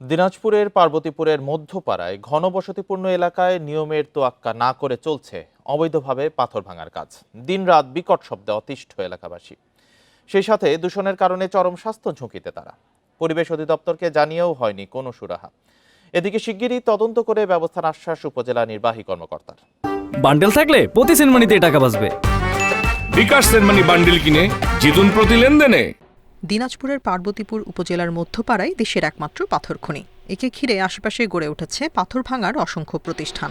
দিনাজপুরের পার্বতীপুরের মধ্যপাড়ায় ঘনবসতিপূর্ণ এলাকায় নিয়মের তোয়াক্কা না করে চলছে অবৈধভাবে পাথর ভাঙার কাজ। দিনরাত বিকট শব্দে অতিষ্ঠ এলাকাবাসী। সেই সাথে দূষণের কারণে চরম স্বাস্থ্য ঝুঁকিতে তারা। পরিবেশ অধিদপ্তরকে জানিয়েও হয়নি কোনো সুরাহা। এদিকে শিগগিরই তদন্ত করে ব্যবস্থার আশ্বাস উপজেলা নির্বাহী কর্মকর্তার। বান্ডেল থাকলে প্রতি সেনমানিতে টাকা বাঁচবে। বিকাশ সেনমানি বান্ডিল কিনে জিতুন প্রতি লেনদেনে। দিনাজপুরের পার্বতীপুর উপজেলার মধ্যপাড়ায় দেশের একমাত্র পাথর খনি একে ঘিরে আশেপাশে গড়ে উঠেছে পাথর ভাঙার অসংখ্য প্রতিষ্ঠান।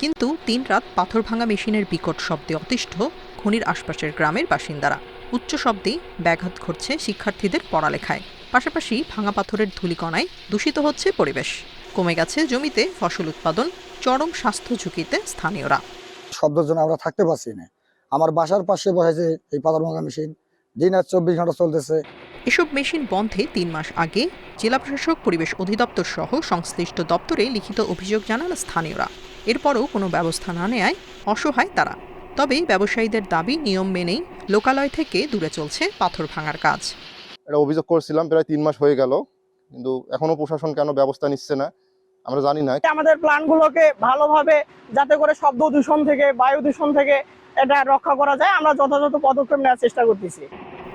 কিন্তু দিন রাত পাথর ভাঙা মেশিনের বিকট শব্দে অতিষ্ঠ খনির আশপাশের গ্রামের বাসিন্দারা। উচ্চ শব্দেই ব্যাঘাত ঘটছে শিক্ষার্থীদের পড়ালেখায়। পাশাপাশি ভাঙা পাথরের ধূলিকণায় দূষিত হচ্ছে পরিবেশ। কমে গেছে জমিতে ফসল উৎপাদন, চরম স্বাস্থ্য ঝুঁকিতে স্থানীয়রা। শব্দের জন্য আমরা থাকতে পারছি না। আমার বাসার পাশে বসেছে এই পাথর ভাঙা মেশিন দিন আর চব্বিশ ঘণ্টা চলতেছে। এসব মেশিন বন্ধে তিন মাস আগে জেলা প্রশাসক পরিবেশ অধিদপ্তর সহ সংশ্লিষ্ট দপ্তরে লিখিত অভিযোগ জানান স্থানীয়রা। এরপরও কোনো ব্যবস্থা না নেয় অসহায় তারা। তবে ব্যবসায়ীদের দাবি নিয়ম মেনেই লোকালয় থেকে দূরে চলছে পাথর ভাঙার কাজ। এটা অভিযোগ করছিলাম প্রায় তিন মাস হয়ে গেল। কিন্তু এখনও প্রশাসন কেন ব্যবস্থা নিচ্ছে না? আমরা জানি না। আমাদের প্ল্যানগুলোকে ভালোভাবে যাতে করে শব্দ দূষণ থেকে বায়ু দূষণ থেকে এটা রক্ষা করা যায় আমরা যথাযথ পদক্ষেপ নেওয়ার চেষ্টা করতেছি।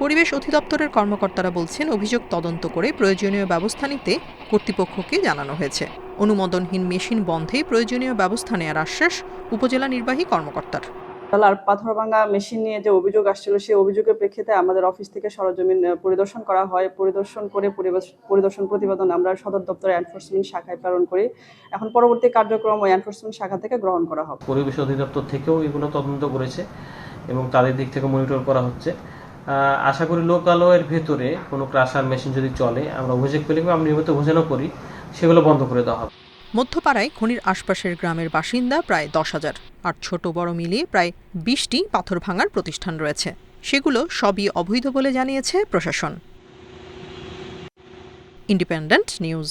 পরিবেশ অধিদপ্তরের কর্মকর্তারা বলছেন অভিযোগ তদন্ত করে প্রয়োজনীয় ব্যবস্থা নিতে কর্তৃপক্ষকে জানানো হয়েছে। অনুমোদনহীন মেশিন বন্ধে প্রয়োজনীয় ব্যবস্থা নেওয়ার আশ্বাস উপজেলা নির্বাহী কর্মকর্তার। আর পাথর ভাঙা মেশিন নিয়ে যে অভিযোগ আসছিল, সেই অভিযোগের প্রেক্ষিতে আমাদের অফিস থেকে সরজমিন পরিদর্শন করা হয়। পরিদর্শন করে পরিদর্শন প্রতিবেদন আমরা সদর দপ্তরে এনফোর্সমেন্ট শাখায় প্রেরণ করি। এখন পরবর্তী কার্যক্রম ওই এনফোর্সমেন্ট শাখা থেকে গ্রহণ করা হবে। পরিবেশ অধিদপ্তর থেকেও এগুলো তদন্ত করেছে এবং তাদের দিক থেকে মনিটর করা হচ্ছে। আশা করি লোকালয়ের ভেতরে কোনো ক্রাশার মেশিন যদি চলে, আমরা অভিযোগ পেলে আমরা নিয়মিত অভিযানও করি, সেগুলো বন্ধ করে দেওয়া হবে। মধ্যপাড়ায় খনির আশপাশের গ্রামের বাসিন্দা প্রায় দশ হাজার। আর ছোট বড় মিলিয়ে প্রায় বিশটি পাথর ভাঙার প্রতিষ্ঠান রয়েছে। সেগুলো সবই অবৈধ বলে জানিয়েছে প্রশাসন। Independent News.